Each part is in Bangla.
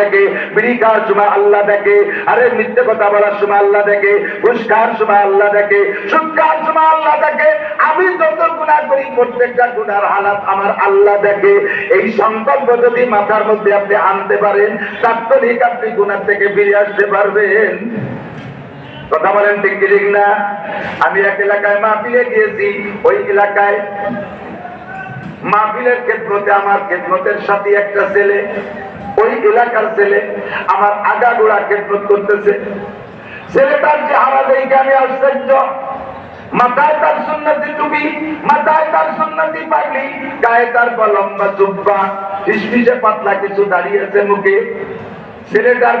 দেখে বিড়ি খাওয়ার সময় আল্লাহ দেখে, আরে মিথ্যে কথা বলার সময় আল্লাহ দেখে ঘুষ খাওয়ার সময় আল্লাহ দেখে খাওয়ার সময় আল্লাহ দেখে, আমি যত গুণা করি, প্রত্যেকটা গুণার হালাত আমার আল্লাহ দেখে। এই সংকল্প যদি মাথার মধ্যে আপনি আনতে পারেন, তাৎক্ষণিক আপনি গুণার থেকে ফিরে আসতে পারবেন। কথা বলেন ঠিক ঠিক না? আমি এক এলাকায় গিয়েছি, ওই এলাকায় মাহফিলের ক্ষেত্রতে আমার ক্ষেত্রতের সাথে একটা ছেলে ওই এলাকার ছেলে আমার আগাগোড়া ক্ষেত্রত করতেছে। ছেলেটার চেহারা দেখে আমি আশ্চর্য। তার তার পাগলি গায়ে তার পাতলা কিছু দাঁড়িয়েছে মুখে। ছেলেটার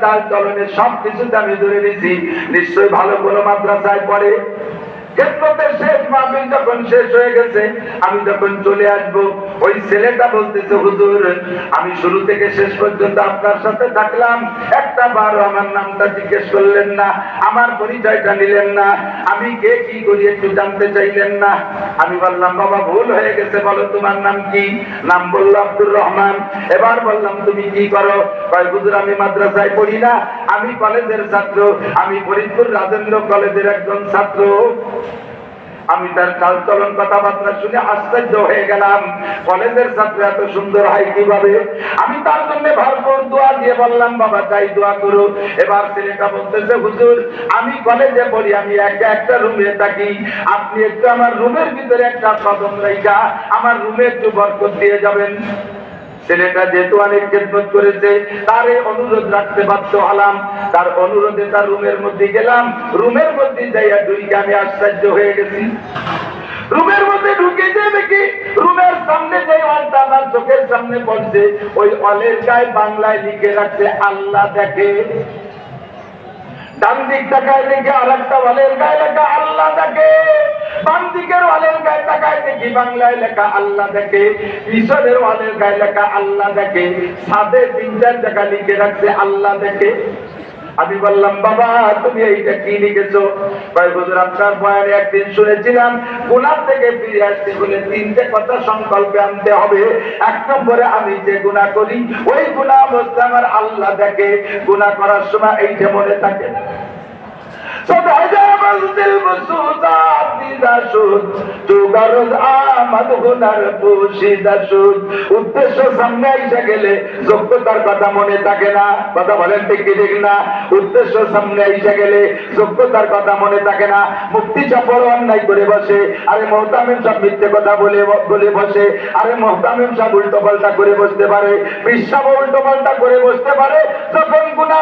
চাল চলনে ধরে নিয়েছি। নিশ্চয়ই ভালো কোনো মাদ্রাসায় পড়ে। আমি যখন চলে আসব, ওই ছেলেটা বলতেছে, হুজুর, আমি শুরু থেকে শেষ পর্যন্ত আপনার সাথে থাকলাম। একটা বারও আমার নামটা জিজ্ঞেস করলেন না, আমার পরিচয়টা নিলেন না, আমি কে কি করি একটু জানতে চাইলেন না। আমি বললাম, বাবা, ভুল হয়ে গেছে, বলো তোমার নাম কি? নাম বলল, আব্দুর রহমান। এবার বললাম, তুমি কি করো? কয়, হুজুর, আমি মাদ্রাসায় পড়ি না, আমি কলেজের ছাত্র, আমি ফরিদপুর রাজেন্দ্র কলেজের একজন ছাত্র। আমি তার চালচলন কথাবার্তা শুনে আশ্চর্য হয়ে গেলাম। কলেজের ছাত্র এত সুন্দর হয় কীভাবে? আমি তার জন্য ভরপুর দোয়া দিয়ে বললাম, বাবা, তাই দোয়া করো। এবার ছেলেটা বলতেছে, হুজুর, আমি কলেজে পড়ি, আমি একটা একটা রুমে থাকি। আপনি একটু আমার রুমের ভিতরে একটা কদম রেখা, আমার রুমে একটু বরকত দিয়ে যাবেন। ছেলেটা যেহেতু অনেক খেদমত করেছে, তার এই অনুরোধ রাখতে বাধ্য হলাম। তার অনুরোধে তার রুমের মধ্যে গেলাম। রুমের মধ্যে যাইয়া দুইকে আমি আশ্চর্য হয়ে গেছি। রুমের মধ্যে ঢুকে যে দেখি রুমের সামনে যে ওয়ালটা আমার চোখের সামনে পড়ছে, ওই ওয়ালের গায়ে বাংলায় লিখে রাখছে, আল্লাহ দেখে। ডান দিক তাকায় দেখি আর একটা ওয়ালের গায়ে লেখা, আল্লাহ দেখে। বাম ওয়ালের গায়ে তাকায় দেখি বাংলায় লেখা আল্লাহ দেখে ওয়ালের গায়ে লেখা আল্লাহ দেখে, সাদে জায়গা লিখে রাখছে আল্লাহ দেখে। আমি বললাম, বাবা, তুমি এইটা কি লিখেছো? ভাই আপনার বয়ানে একদিন শুনেছিলাম, গুনাহ থেকে ফিরে আসতে হলে তিনটে কথা সংকল্পে আনতে হবে। এক নম্বরে আমি যে গুনাহ করি, ওই গুনাহ অবস্থা আমার আল্লাহ দেখে। গুনাহ করার সময় এইটা মনে থাকে উদ্দেশ্য সামনে গেলে যোগ্যতার কথা মনে থাকে না, কথা বলেন ঠিক কি ঠিক না? উদ্দেশ্য সামনে গেলে যোগ্যতার কথা মনে থাকে না। মুক্তি চাপড় অন্যায় করে বসে, আরে মহতামিম সব মিথ্যে কথা বলে বলে বসে, আরে মহতামিম সব উল্টো পাল্টা করে বসতে পারে বিশ্বাব উল্টো পাল্টা করে বসতে পারে, যখন তার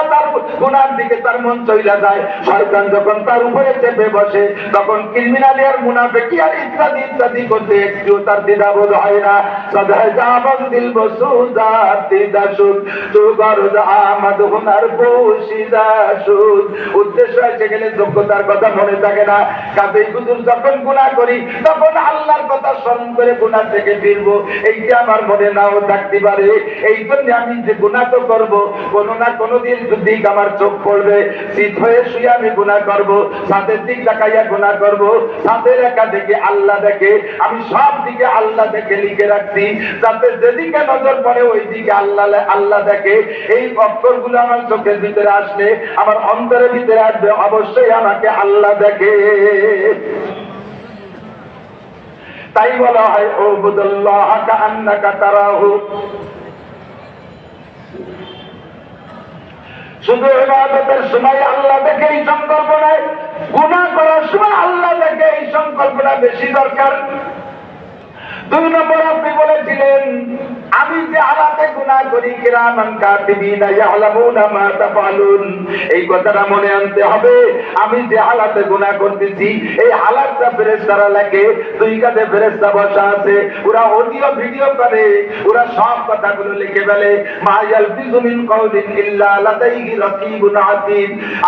গুনার দিকে তার মন চইলা যায়। শয়তান যখন তার উপরে চেপে বসে, তখন ক্রিমিনালি মুনাফেকি আর ইত্যাদি ইত্যাদি করতে একটু তার দ্বিধাবোধ হয় না। সদায় জামান দিল বসুদা দিদাসুদ তু গরদ আমাদ হুনার বসিদাসুদ উদ্দেশ্য এসে গেলে যোগ্যতার কথা মনে থাকে না। কাজেই যখন গুনাহ করি, তখন আল্লাহর কথা স্মরণ করে গুনাহ থেকে ফিরবো। এইটা আমার মনে নাও থাকতে পারে, এই জন্য আমি যে গুনাহ তো করব, কোনো না কোনো দিন দিক আমার চোখ পড়বে। শীত হয়ে শুয়ে আমি গুনাহ করব। সাথের দিক তাকাইয়া গুনাহ করব। সাথের একা দেখে আল্লাহ দেখে। আমি সব দিকে আল্লাহ দেখে লিখে রাখছি। যাতে যেদিকে নজর পড়ে ওই দিকে আল্লাহ আল্লাহ দেখে। এই অক্ষরগুলো আমার চোখের ভিতরে আসলে, আমার অন্তরের ভিতরে আসবে। অবশ্যই আমাকে আল্লাহ দেখে। তাই বলা হয় ও বুদুল্লাহ কান্নাকা তারাহু। শুধু এবাদতের সময় আল্লাহ দেখে এই সংকল্পনায় গুণা করার সময় আল্লাহ দেখে এই সংকল্পনা বেশি দরকার। দুই নম্বর আপনি বলেছিলেন, আমি যে গুনাহ করি, কিরামান ইয়ালামুনা মা তাফালুন এই কথাটা মনে আনতে হবে। আমি যে করতেছি, এই হালাতটা ফেরেশতারা লাগে দুই ফেরেশতা বসা আছে। ওরা অডিও, ভিডিও করে। ওরা সব কথাগুলো লিখে ফেলে। মা ইয়ালফিজু মিন কাউলিন ইল্লা লাদাইহি রাকিবুন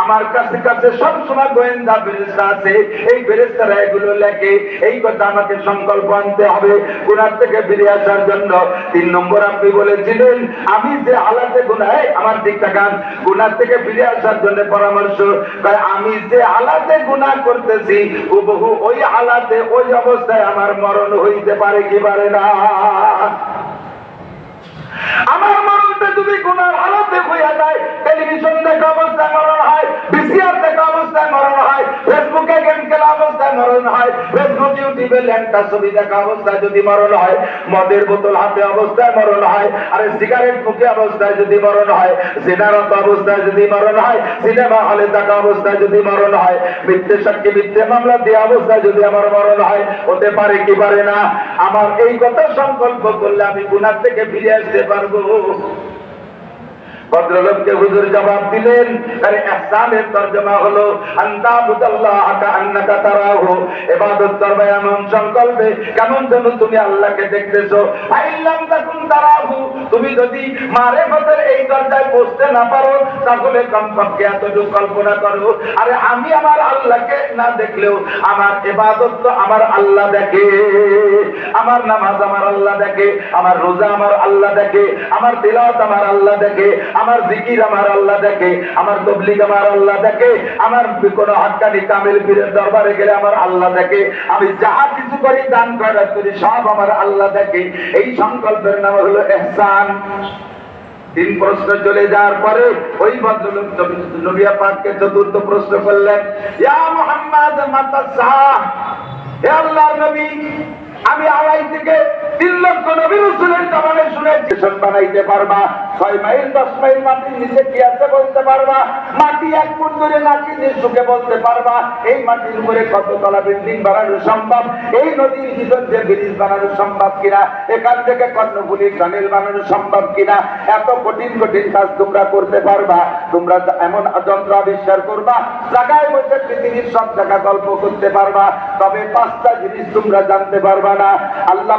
আমার কাছে কাছে সব সময় গোয়েন্দা ফেরেশতা আছে। এই ফেরেশতারা এগুলো লেখে। এই কথা আমাকে সংকল্প আনতে হবে। গুনার থেকে ফিরে আসার জন্য তিন নম্বর আপনি বলেছিলেন, আমি যে হালাতে গুণা আমার দিক তাকান। গুনার থেকে ফিরে আসার জন্য পরামর্শ তাই আমি যে হালাতে গুণা করতেছি, হুবহু ওই হালাতে ওই অবস্থায় আমার মরণ হইতে পারে কি পারে না? আমার ল্যাংটা ছবি দেখা অবস্থায় যদি মরণ হয়, মদের বোতল হাতে অবস্থায় মরণ হয়, আরে সিগারেট মুখে অবস্থায় যদি মরণ হয় অবস্থায় যদি মরণ হয়, সিনেমা হলে অবস্থায় যদি মরণ হয়, মিথ্যে সাক্ষী, মিথ্যে মামলা অবস্থায় যদি আমার মরণ হয়, হতে পারে কি পারে না? আমার এই কথা সংকল্প করলে আমি গুনার থেকে ফিরে আসতে পারব। ভদ্রলোককে হুজুর জবাব দিলেন, আরে ইহসানের তরজমা হলো আন্তা বুদাল্লাহ কান্নাকা তারাহু। ইবাদত করবে এমন সংকল্পে কেমন যেন তুমি আল্লাহকে দেখতেছো। আইল্লাম তাকুন তারাহু, তুমি যদি মারেফতের এই দরজায় পৌঁছতে না পারো, তাহলে কমপক্ষে এতটুকু কল্পনা করো। আরে আমি আমার আল্লাহকে না দেখলেও আমার ইবাদত তো আমার আল্লাহ দেখে। আমার নামাজ আমার আল্লাহ দেখে, আমার রোজা আমার আল্লাহ দেখে, আমার তিলাওয়াত আমার আল্লাহ দেখে। আমার জিকির আমার আল্লাহ দেখে, আমার তবলিগ আমার আল্লাহ দেখে, আমার কোন হাক্কানি কামিল পীরের দরবারে গেলে আমার আল্লাহ দেখে, আমি যাহা কিছু করি দান খয়রাত করি, সব আমার আল্লাহ দেখে। এই সংকল্পের নাম হলো এহসান। তিন প্রশ্ন চলে যাওয়ার পরে ওই ভদ্রলোক নবিয়া পাককে চতুর্থ প্রশ্ন করলেন, ইয়া মুহাম্মদ মাতা সাহ হে আল্লাহর নবী, আমি আড়াই থেকে তিন লক্ষ নবী রসুলের বানাইতে পারবা। ছয় মাইল, দশ মাইল মাটির নিচে কি বলতে পারবা? মাটি এক ফুট বলতে পারবা? এই মাটির উপরে কততলা বিল্ডিং বানানো সম্ভব? এই নদীর ভিতর যে বানানো সম্ভব কিনা? এখান থেকে কর্ণফুলি টানেল সম্ভব কিনা? এত কঠিন কঠিন কাজ তোমরা করতে পারবা। তোমরা এমন যন্ত্র আবিষ্কার করবা, জায়গায় বসে পৃথিবীর সব জায়গা গল্প করতে পারবা। তবে পাঁচটা জিনিস তোমরা জানতে পারবা না। আল্লাহ